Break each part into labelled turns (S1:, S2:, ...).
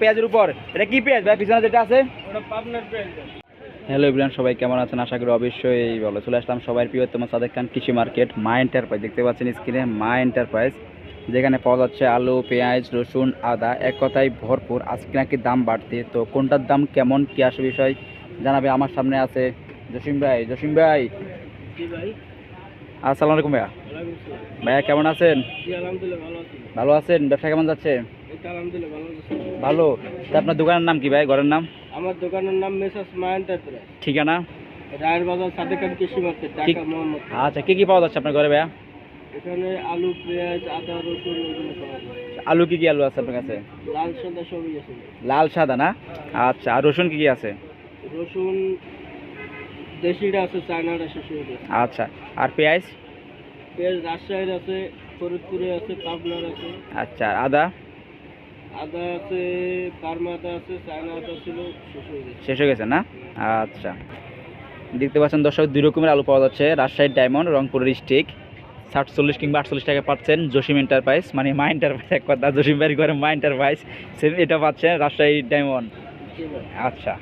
S1: পেঁয়াজের উপর। এটা কি পেঁয়াজ ভাই? পিছনে যেটা আছে?
S2: ওটা পাবনার পেঁয়াজ
S1: হ্যালো ইব্রাহিম সবাই কেমন আছেন? আশা করি অবশ্যই ভালো। চলে আসলাম সবাই প্রিয়তম সাদেক খান কৃষি মার্কেট মা এন্টারপ্রাইজ দেখতে পাচ্ছেন স্ক্রিনে মা এন্টারপ্রাইজ যেখানে পাওয়া যাচ্ছে আলু পেঁয়াজ রসুন আদা। এক কথায় ভরপুর। আজকে নাকি দাম বাড়তে। তো কোনটার দাম কেমন? কি আসে বিষয় জানাবে আমার সামনে আছে জসিম ভাই। জসিম ভাই। আসসালামু আলাইকুম ভাইয়া। ভাইয়া কেমন আছেন?
S2: ভালো
S1: আছেন? ব্যবসা কেমন যাচ্ছে?
S2: ভালো।
S1: তা আপনার দোকানের নাম কি ভাই? ঘরের নাম?
S2: আমার দোকানের নাম মেসাস মা এন্টারপ্রাইজ
S1: ঠিকানা?
S2: রায়ের বাজার সাদেকান কৃষি মার্কেট ঢাকা মোহাম্মদ
S1: আচ্ছা কি কি পাওয়া যাচ্ছে আপনার ঘরে ভাইয়া?
S2: এখানে আলু পেঁয়াজ আদা রসুন এগুলো পাওয়া যায়।
S1: আলু কি কি আলু আছে আপনার কাছে?
S2: লাল সাদা সবই আছে।
S1: লাল সাদা না? আচ্ছা আর রসুন কি কি আছে?
S2: রসুন দেশিটা আছে চায়নাটা শেষ
S1: আচ্ছা আর পেঁয়াজ?
S2: পেঁয়াজ রাজশাহীর আছে ফরিদপুরে আছে পাবনার আছে।
S1: আচ্ছা আদা?
S2: আদা আছে বার্মা আদা আছে চায়না আদা ছিল শেষ হয়ে গেছে।
S1: না? আচ্ছা। দেখতে পাচ্ছেন দর্শক দুই রকমের আলু পাওয়া যাচ্ছে। রাজশাহীর ডায়মন্ড রংপুরের স্টিক। সাতচল্লিশ কিংবা আটচল্লিশ টাকা পাচ্ছেন জসিম এন্টারপ্রাইজ মানে মা এন্টারপ্রাইজ এক কথা জসিম বাড়ি করে মা এন্টারপ্রাইজ সেম এটা পাচ্ছেন রাজশাহীর ডায়মন্ড। আচ্ছা।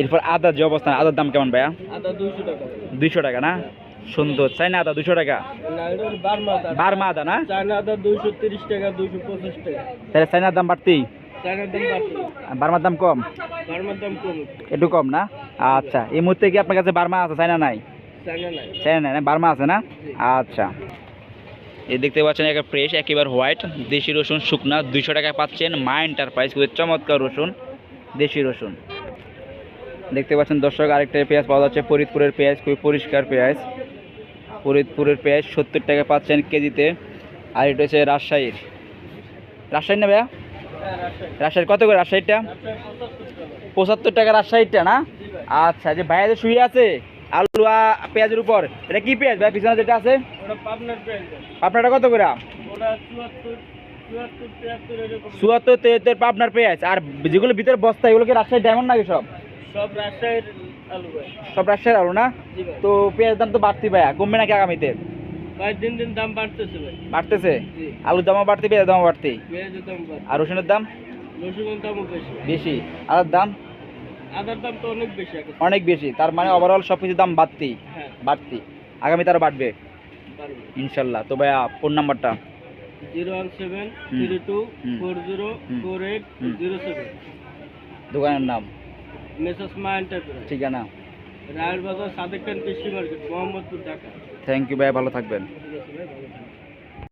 S1: এরপর আদার যে অবস্থান আদার দাম কেমন ভাইয়া?
S2: আদা দুইশো টাকা।
S1: দুইশো টাকা না? সুন্দর। চাই না আদা দুশো টাকা।
S2: বার্মা আদা
S1: না?
S2: চায়না আদা দুইশো তিরিশ টাকা দুইশো পঁচিশ টাকা।
S1: তাহলে চাইনার দাম বাড়তি? বার্মার দাম কম?
S2: বার্মার দাম কম।
S1: একটু কম না? আচ্ছা এই মুহূর্তে কি আপনার কাছে বার্মা আছে চাইনা নাই? চাইনা নাই। বার্মা আছে না? আচ্ছা। এই দেখতে পাচ্ছেন একটা ফ্রেশ একেবারে হোয়াইট দেশি রসুন শুকনা দুইশো টাকায় পাচ্ছেন। মা এন্টারপ্রাইজ খুবই চমৎকার রসুন দেশি রসুন। দেখতে পাচ্ছেন দর্শক আরেকটা পেঁয়াজ পাওয়া যাচ্ছে ফরিদপুরের পেঁয়াজ খুবই পরিষ্কার পেঁয়াজ। ফরিদপুরের পেঁয়াজ সত্তর টাকা পাচ্ছেন কেজিতে। আর এটা হচ্ছে রাজশাহীর। রাজশাহী না ভাইয়া? রাজশাহীর। কত করে রাজশাহীটা পঁচাত্তর টাকা রাজশাহীটা না? আচ্ছা যে ভাইয়া যে শুয়ে আছে আলু পেঁয়াজের উপর। এটা কি পেঁয়াজ ভাই পিছনে যেটা আছে? আপনারটা কত করে?
S2: চুয়াত্তর
S1: তেহাত্তর পাবনার পেঁয়াজ। আর যেগুলো ভিতরে বস্তা এগুলো কি রাজশাহী ডায়মন্ড নাকি সব?
S2: সব রাজশাহীর আলু ভাই।
S1: সব রাজশাহীর আলু না? তো পেঁয়াজ দাম তো বাড়তি ভাইয়া কমবে নাকি আগামীতে?
S2: ভাই দিন দিন দাম বাড়তেছে ভাই।
S1: বাড়তেছে? আলুর দামও বাড়তি পেঁয়াজ দামও বাড়তি?
S2: পেঁয়াজের দাম
S1: আর রসুনের দাম?
S2: রসুনের দামও বেশি
S1: বেশি। আদার দাম?
S2: আদার দাম তো অনেক বেশি
S1: অনেক বেশি। তার মানে ওভারঅল সব কিছুর দাম বাড়তি।
S2: হ্যাঁ।
S1: বাড়তি। আগামীতে আরও বাড়বে? ইনশাল্লাহ। তো ভাইয়া ফোন নাম্বারটা?
S2: Zero one seven. Three two four zero four eight zero seven.
S1: দোকানের নাম?
S2: মেসাস মা এন্টারপ্রাইজ
S1: ঠিকানা?
S2: রায়ের বাজার সাদেক খান কৃষি market Mohammadpur Dhaka.
S1: Thank you ভাই ভালো থাকবেন।
S2: ঠিক আছে ভাই ভালো থাকবেন।